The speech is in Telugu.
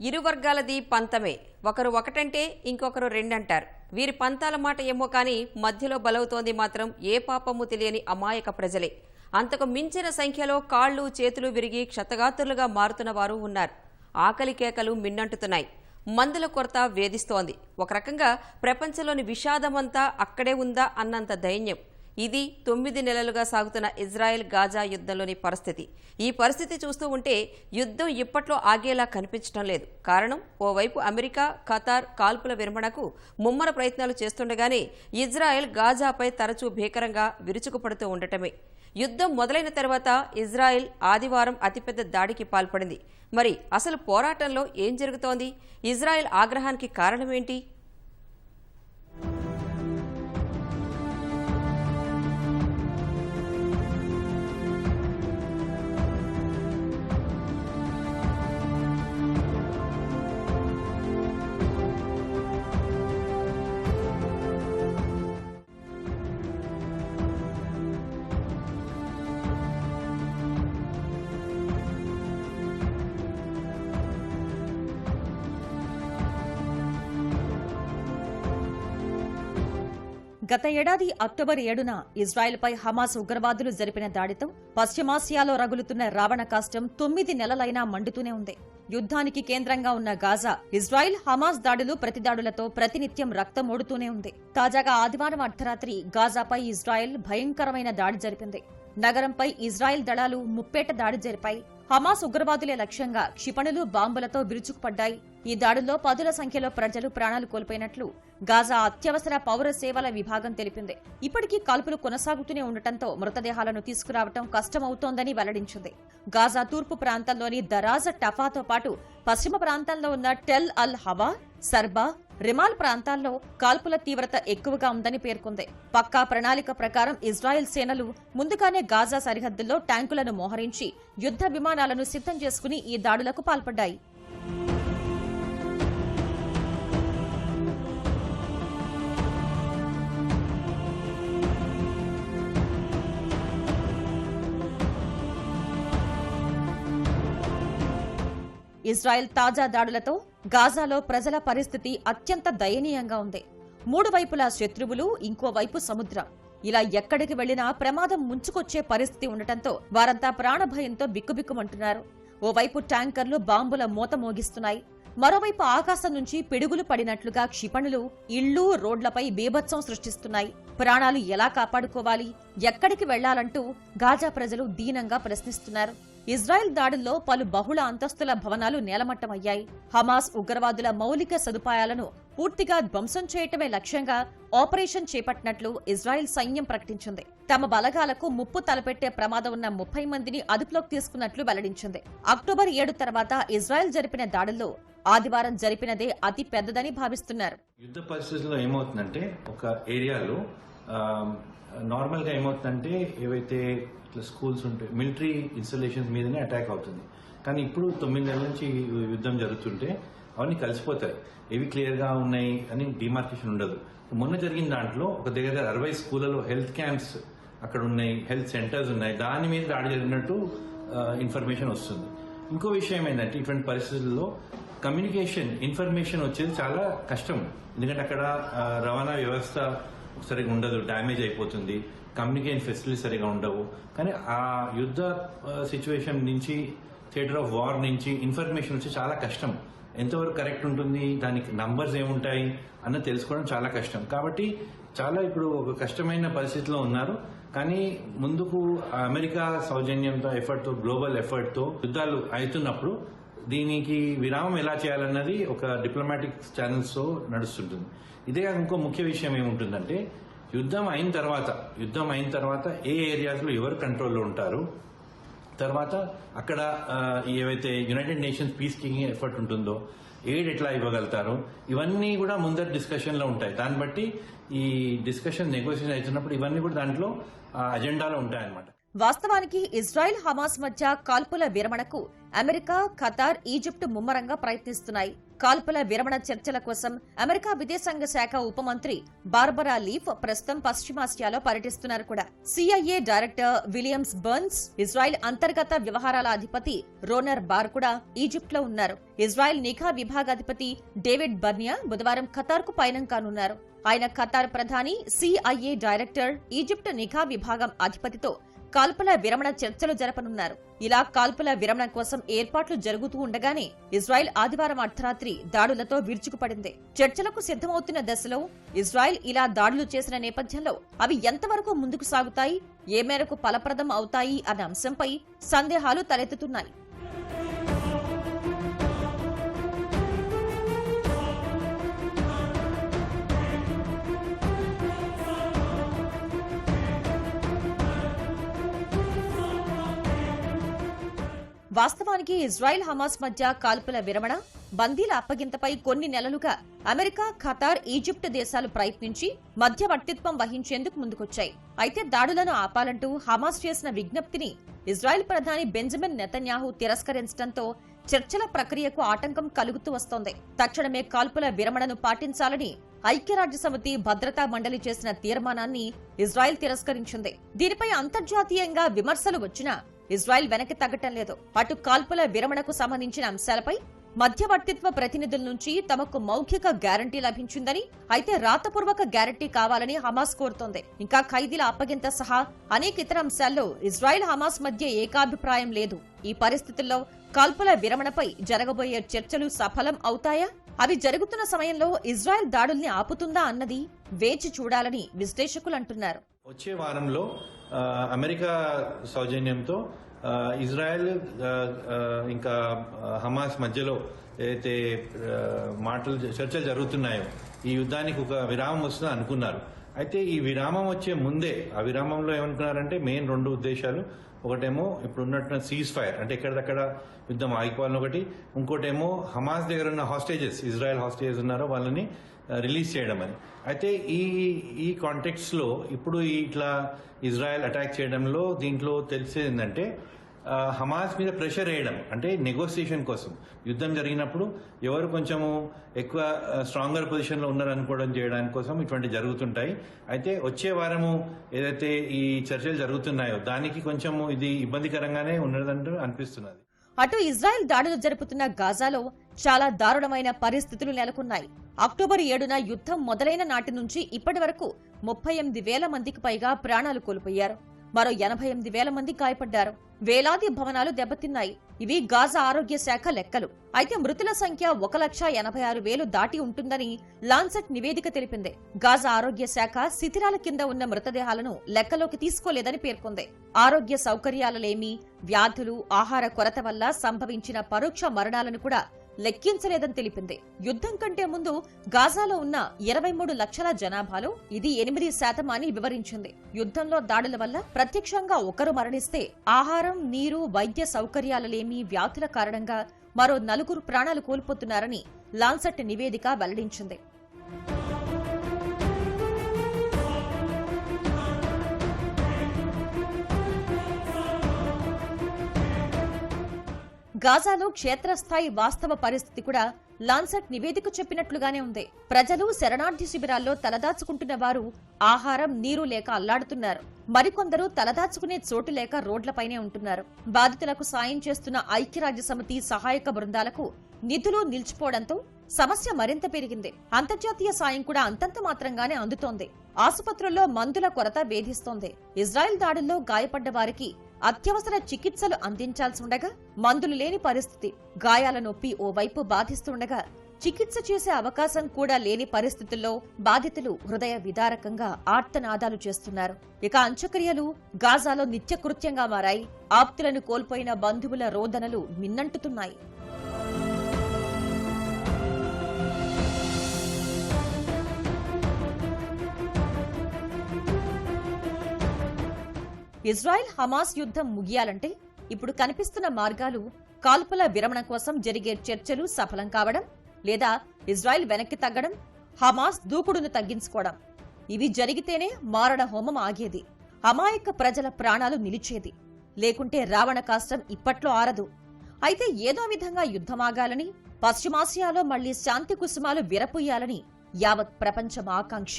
ఇరు వర్గాలది పంతమే. ఒకరు ఒకటంటే ఇంకొకరు రెండంటారు. వీరి పంతాల మాట ఏమో కానీ మధ్యలో బలవుతోంది మాత్రం ఏ పాపము తెలియని అమాయక ప్రజలే. అంతకు మించిన సంఖ్యలో కాళ్ళు చేతులు విరిగి క్షతగాత్రులుగా మారుతున్న వారు ఉన్నారు. ఆకలి కేకలు మిన్నంటుతున్నాయి. మందుల కొరత వేధిస్తోంది. ఒక రకంగా ప్రపంచంలోని విషాదమంతా అక్కడే ఉందా అన్నంత దైన్యం. ఇది తొమ్మిది నెలలుగా సాగుతున్న ఇజ్రాయెల్ గాజా యుద్ధంలోని పరిస్థితి. ఈ పరిస్థితి చూస్తూ ఉంటే యుద్ధం ఇప్పట్లో ఆగేలా కనిపించడం లేదు. కారణం ఓవైపు అమెరికా ఖతార్ కాల్పుల విరమణకు ముమ్మర ప్రయత్నాలు చేస్తుండగానే ఇజ్రాయెల్ గాజాపై తరచూ భీకరంగా విరుచుకుపడుతూ ఉండటమే. యుద్ధం మొదలైన తర్వాత ఇజ్రాయెల్ ఆదివారం అతిపెద్ద దాడికి పాల్పడింది. మరి అసలు పోరాటంలో ఏం జరుగుతోంది? ఇజ్రాయెల్ ఆగ్రహానికి కారణమేంటి? గత ఏడాది అక్టోబర్ ఏడున ఇజ్రాయెల్పై హమాస్ ఉగ్రవాదులు జరిపిన దాడితో పశ్చిమాసియాలో రగులుతున్న రావణ కాష్టం తొమ్మిది నెలలైనా మండుతూనే ఉంది. యుద్ధానికి కేంద్రంగా ఉన్న గాజా ఇజ్రాయెల్ హమాస్ దాడులు ప్రతిదాడులతో ప్రతినిత్యం రక్తం ఓడుతూనే ఉంది. తాజాగా ఆదివారం అర్ధరాత్రి గాజాపై ఇజ్రాయెల్ భయంకరమైన దాడి జరిపింది. నగరంపై ఇజ్రాయెల్ దళాలు ముప్పేట దాడి జరిపాయి. హమాస్ ఉగ్రవాదులే లక్ష్యంగా క్షిపణులు బాంబులతో విరుచుకుపడ్డాయి ఈ దాడుల్లో పదుల సంఖ్యలో ప్రజలు ప్రాణాలు కోల్పోయినట్లు గాజా అత్యవసర పౌర సేవల విభాగం తెలిపింది. ఇప్పటికీ కాల్పులు కొనసాగుతూనే ఉండటంతో మృతదేహాలను తీసుకురావటం కష్టమవుతోందని వెల్లడించింది. గాజా తూర్పు ప్రాంతంలోని దరాజ టఫాతో పాటు పశ్చిమ ప్రాంతంలో ఉన్న టెల్ అల్ హవా సర్బా రిమాల్ ప్రాంతాల్లో కాల్పుల తీవ్రత ఎక్కువగా ఉందని పేర్కొంది. పక్కా ప్రణాళిక ప్రకారం ఇజ్రాయెల్ సేనలు ముందుగానే గాజా సరిహద్దుల్లో ట్యాంకులను మోహరించి యుద్ధ విమానాలను సిద్ధం చేసుకుని ఈ దాడులకు పాల్పడ్డాయి. ఇజ్రాయెల్ తాజా దాడులతో గాజాలో ప్రజల పరిస్థితి అత్యంత దయనీయంగా ఉంది. మూడు వైపులా శత్రువులు ఇంకోవైపు సముద్రం. ఇలా ఎక్కడికి వెళ్ళినా ప్రమాదం ముంచుకొచ్చే పరిస్థితి ఉండటంతో వారంతా ప్రాణభయంతో బిక్కుబిక్కుమంటున్నారు. ఓవైపు ట్యాంకర్లు బాంబుల మూత మోగిస్తున్నాయి. మరోవైపు ఆకాశం నుంచి పిడుగులు పడినట్లుగా క్షిపణులు ఇళ్ళు రోడ్లపై బీభత్సం సృష్టిస్తున్నాయి. ప్రాణాలు ఎలా కాపాడుకోవాలి? ఎక్కడికి వెళ్ళాలంటూ గాజా ప్రజలు దీనంగా ప్రశ్నిస్తున్నారు. ఇజ్రాయెల్ దాడుల్లో పలు బహుళ అంతస్తుల భవనాలు నేలమట్టమయ్యాయి. హమాస్ ఉగ్రవాదుల మౌలిక సదుపాయాలను పూర్తిగా ధ్వంసం చేయటమే లక్ష్యంగా ఆపరేషన్ చేపట్టినట్లు ఇజ్రాయెల్ సైన్యం ప్రకటించింది. తమ బలగాలకు ముప్పు తలపెట్టే ప్రమాదం ఉన్న ముప్పై మందిని అదుపులోకి తీసుకున్నట్లు వెల్లడించింది. అక్టోబర్ ఏడు తర్వాత ఇజ్రాయెల్ జరిపిన దాడుల్లో ఆదివారం జరిపినదే అతి పెద్దదని భావిస్తున్నారు. యుద్ధ పరిస్థితుల్లో ఏమవుతుందంటే ఒక ఏరియాలో నార్మల్గా ఏమవుతుందంటే ఏవైతే ఇట్లా స్కూల్స్ ఉంటాయి మిలిటరీ ఇన్స్టలేషన్స్ మీదనే అటాక్ అవుతుంది. కానీ ఇప్పుడు తొమ్మిది నెలల నుంచి యుద్ధం జరుగుతుంటే అవన్నీ కలిసిపోతాయి. ఏవి క్లియర్గా ఉన్నాయి అని డిమార్కేషన్ ఉండదు. మొన్న జరిగిన దాంట్లో ఒక దగ్గర అరవై స్కూళ్ళలో హెల్త్ క్యాంప్స్ అక్కడ ఉన్నాయి హెల్త్ సెంటర్స్ ఉన్నాయి. దాని మీద దాడి జరిగినట్టు ఇన్ఫర్మేషన్ వస్తుంది. ఇంకో విషయం ఏంటంటే ఇటువంటి పరిస్థితుల్లో కమ్యూనికేషన్ ఇన్ఫర్మేషన్ వచ్చేది చాలా కష్టం. ఎందుకంటే అక్కడ రవాణా వ్యవస్థ సరిగా ఉండదు డ్యామేజ్ అయిపోతుంది. కమ్యూనికేషన్ ఫెసిలిటీస్ సరిగా ఉండవు. కానీ ఆ యుద్ధ సిచ్యువేషన్ నుంచి థియేటర్ ఆఫ్ వార్ నుంచి ఇన్ఫర్మేషన్ వచ్చి చాలా కష్టం. ఎంతవరకు కరెక్ట్ ఉంటుంది దానికి నంబర్స్ ఏముంటాయి అన్నది తెలుసుకోవడం చాలా కష్టం. కాబట్టి చాలా ఇప్పుడు ఒక కష్టమైన పరిస్థితిలో ఉన్నారు. కానీ ముందుకు అమెరికా సౌజన్యంతో ఎఫర్ట్తో గ్లోబల్ ఎఫర్ట్తో యుద్ధాలు అవుతున్నప్పుడు దీనికి విరామం ఎలా చేయాలన్నది ఒక డిప్లొమాటిక్ ఛానల్స్తో నడుస్తుంటుంది. ఇదే ఇంకో ముఖ్య విషయం ఏముంటుందంటే యుద్ధం అయిన తర్వాత యుద్ధం అయిన తర్వాత ఏ ఏరియాస్లో ఎవరు కంట్రోల్లో ఉంటారు తర్వాత అక్కడ ఏవైతే United Nations peacekeeping effort ఉంటుందో ఎయిడ్ ఎట్లా ఇవ్వగలుగుతారు ఇవన్నీ కూడా ముందర డిస్కషన్లో ఉంటాయి. దాన్ని బట్టి ఈ డిస్కషన్ నెగోషియేషన్ అవుతున్నప్పుడు ఇవన్నీ కూడా దాంట్లో అజెండాలో ఉంటాయన్నమాట. వాస్తవానికి ఇజ్రాయెల్ హమాస్ మధ్య కాల్పుల విరమణకు అమెరికా ఖతార్ ఈజిప్ట్ ముమ్మరంగా ప్రయత్నిస్తున్నాయి. కాల్పుల విరమణ చర్చల కోసం అమెరికా విదేశాంగ శాఖ ఉప మంత్రి బార్బరా లీఫ్ ప్రస్తుతం పశ్చిమాసియాలో పర్యటిస్తున్నారు కూడా. CIA director Williams Burns Israel అంతర్గత వ్యవహారాల అధిపతి రోనర్ బార్ కూడా ఈజిప్ట్లో ఉన్నారు. ఇజ్రాయెల్ నిఘా విభాగాధిపతి డేవిడ్ బర్నియా బుధవారం ఖతార్కు పయనం కానున్నారు. ఆయన ఖతార్ ప్రధాని సిఐఏ డైరెక్టర్ ఈజిప్ట్ నిఘా విభాగం అధిపతితో కాల్పుల విరమణ చర్చలు జరపనున్నారు. ఇలా కాల్పుల విరమణ కోసం ఏర్పాట్లు జరుగుతూ ఉండగానే ఇజ్రాయెల్ ఆదివారం అర్ధరాత్రి దాడులతో విరుచుకుపడింది. చర్చలకు సిద్ధమవుతున్న దశలో ఇజ్రాయెల్ ఇలా దాడులు చేసిన నేపథ్యంలో అవి ఎంతవరకు ముందుకు సాగుతాయి? ఏ మేరకు ఫలప్రదం అవుతాయి? అన్న అంశంపై సందేహాలు తలెత్తుతున్నాయి. వాస్తవానికి ఇజ్రాయెల్ హమాస్ మధ్య కాల్పుల విరమణ బందీల అప్పగింతపై కొన్ని నెలలుగా అమెరికా ఖతార్ ఈజిప్ట్ దేశాలు ప్రయత్నించి మధ్యవర్తిత్వం వహించేందుకు ముందుకొచ్చాయి. అయితే దాడులను ఆపాలంటూ హమాస్ చేసిన విజ్ఞప్తిని ఇజ్రాయెల్ ప్రధాని బెంజమిన్ నెతన్యాహు తిరస్కరించడంతో చర్చల ప్రక్రియకు ఆటంకం కలుగుతూ వస్తోంది. తక్షణమే కాల్పుల విరమణను పాటించాలని ఐక్యరాజ్య సమితి భద్రతా మండలి చేసిన తీర్మానాన్ని ఇజ్రాయెల్ తిరస్కరించింది. దీనిపై అంతర్జాతీయంగా విమర్శలు వచ్చినా ఇజ్రాయెల్ వెనక్కి తగ్గటం లేదు. అటు కాల్పుల విరమణకు సంబంధించిన అంశాలపై మధ్యవర్తిత్వ ప్రతినిధుల నుంచి తమకు మౌఖిక గ్యారంటీ లభించిందని అయితే రాతపూర్వక గ్యారంటీ కావాలని హమాస్ కోరుతోంది. ఇంకా ఖైదీల అప్పగింత సహా అనేక ఇతర అంశాల్లో ఇజ్రాయెల్ హమాస్ మధ్య ఏకాభిప్రాయం లేదు. ఈ పరిస్థితుల్లో కాల్పుల విరమణపై జరగబోయే చర్చలు సఫలం అవుతాయా? అవి జరుగుతున్న సమయంలో ఇజ్రాయెల్ దాడుల్ని ఆపుతుందా అన్నది వేచి చూడాలని విశ్లేషకులు అంటున్నారు. వచ్చే వారంలో అమెరికా సౌజన్యంతో ఇజ్రాయెల్ ఇంకా హమాస్ మధ్యలో ఏదైతే మాటలు చర్చలు జరుగుతున్నాయో ఈ యుద్ధానికి ఒక విరామం వస్తుందని అనుకున్నారు. అయితే ఈ విరామం వచ్చే ముందే ఆ విరామంలో ఏమనుకున్నారంటే మెయిన్ రెండు ఉద్దేశాలు. ఒకటేమో ఇప్పుడు ఉన్నట్టు సీజ్ ఫైర్ అంటే ఎక్కడిదక్కడ యుద్ధం ఆగిపోవాలని ఒకటి. ఇంకోటేమో హమాస్ దగ్గర ఉన్న హాస్టేజెస్ ఇజ్రాయెల్ హాస్టేజెస్ ఉన్నారో వాళ్ళని రిలీజ్ చేయడం అని అయితే ఈ ఈ కాంటెక్స్లో ఇప్పుడు ఈ ఇట్లా ఇజ్రాయెల్ అటాక్ చేయడంలో దీంట్లో తెలిసేది ఏంటంటే హమాస్ మీద ప్రెషర్ వేయడం అంటే నెగోసియేషన్ కోసం. యుద్ధం జరిగినప్పుడు ఎవరు కొంచెము ఎక్కువ స్ట్రాంగర్ పొజిషన్లో ఉన్నారనుకోవడం చేయడానికి కోసం ఇటువంటి జరుగుతుంటాయి. అయితే వచ్చే వారము ఏదైతే ఈ చర్చలు జరుగుతున్నాయో దానికి కొంచెము ఇది ఇబ్బందికరంగానే ఉన్నదంటూ అనిపిస్తున్నది. అటు ఇజ్రాయెల్ దాడులు జరుపుతున్న గాజాలో చాలా దారుణమైన పరిస్థితులు నెలకొన్నాయి. అక్టోబర్ ఏడున యుద్ధం మొదలైన నాటి నుంచి ఇప్పటి వరకు ముప్పై ఎనిమిది వేల మందికి పైగా ప్రాణాలు కోల్పోయారు. మరో ఎనభై ఎనిమిది వేల మంది గాయపడ్డారు. వేలాది భవనాలు దెబ్బతిన్నాయి. ఇవి గాజా ఆరోగ్య శాఖ లెక్కలు. అయితే మృతుల సంఖ్య ఒక లక్ష ఎనభై ఆరు వేలు దాటి ఉంటుందని లాన్సెట్ నివేదిక తెలిపింది. గాజా ఆరోగ్య శాఖ శిథిరాల కింద ఉన్న మృతదేహాలను లెక్కలోకి తీసుకోలేదని పేర్కొంది. ఆరోగ్య సౌకర్యాలలేమి వ్యాధులు ఆహార కొరత వల్ల సంభవించిన పరోక్ష మరణాలను కూడా లెక్కించలేదని తెలిపింది. యుద్ధం కంటే ముందు గాజాలో ఉన్న ఇరవై మూడు లక్షల జనాభాలో ఇది ఎనిమిది శాతం అని వివరించింది. యుద్ధంలో దాడుల వల్ల ప్రత్యక్షంగా ఒకరు మరణిస్తే ఆహారం నీరు వైద్య సౌకర్యాలలేమి వ్యాధుల కారణంగా మరో నలుగురు ప్రాణాలు కోల్పోతున్నారని లాన్సెట్ నివేదిక వెల్లడించింది. గాజాలో క్షేత్రస్థాయి వాస్తవ పరిస్థితి కూడా లాన్సెట్ నివేదిక చెప్పినట్లుగానే ఉంది. ప్రజలు శరణార్థి శిబిరాల్లో తలదాచుకుంటున్న వారు ఆహారం నీరు లేక అల్లాడుతున్నారు. మరికొందరు తలదాచుకునే చోటు లేక రోడ్లపైనే ఉంటున్నారు. బాధితులకు సాయం చేస్తున్న ఐక్యరాజ్య సమితి సహాయక బృందాలకు నిధులు నిలిచిపోవడంతో సమస్య మరింత పెరిగింది. అంతర్జాతీయ సాయం కూడా అంతంత మాత్రంగానే అందుతోంది. ఆసుపత్రుల్లో మందుల కొరత వేధిస్తోంది. ఇజ్రాయెల్ దాడుల్లో గాయపడ్డ వారికి అత్యవసర చికిత్సలు అందించాల్సి ఉండగా మందులు లేని పరిస్థితి గాయాల నొప్పి ఓవైపు బాధిస్తుండగా చికిత్స చేసే అవకాశం కూడా లేని పరిస్థితుల్లో బాధితులు హృదయ విదారకంగా ఆర్తనాదాలు చేస్తున్నారు. ఇక అంత్యక్రియలు గాజాలో నిత్యకృత్యంగా మారాయి. ఆప్తులను కోల్పోయిన బంధువుల రోదనలు మిన్నంటుతున్నాయి. ఇజ్రాయెల్ హమాస్ యుద్ధం ముగియాలంటే ఇప్పుడు కనిపిస్తున్న మార్గాలు కాల్పుల విరమణ కోసం జరిగే చర్చలు సఫలం కావడం లేదా ఇజ్రాయెల్ వెనక్కి తగ్గడం హమాస్ దూకుడును తగ్గించుకోవడం. ఇవి జరిగితేనే మారణ హోమం ఆగేది. అమాయక ప్రజల ప్రాణాలు నిలిచేది. లేకుంటే రావణ కాష్టం ఇప్పట్లో ఆరదు. అయితే ఏదో విధంగా యుద్ధమాగాలని పశ్చిమాసియాలో మళ్ళీ శాంతి కుసుమాలు విరపుయ్యాలని యావత్ ప్రపంచం ఆకాంక్ష.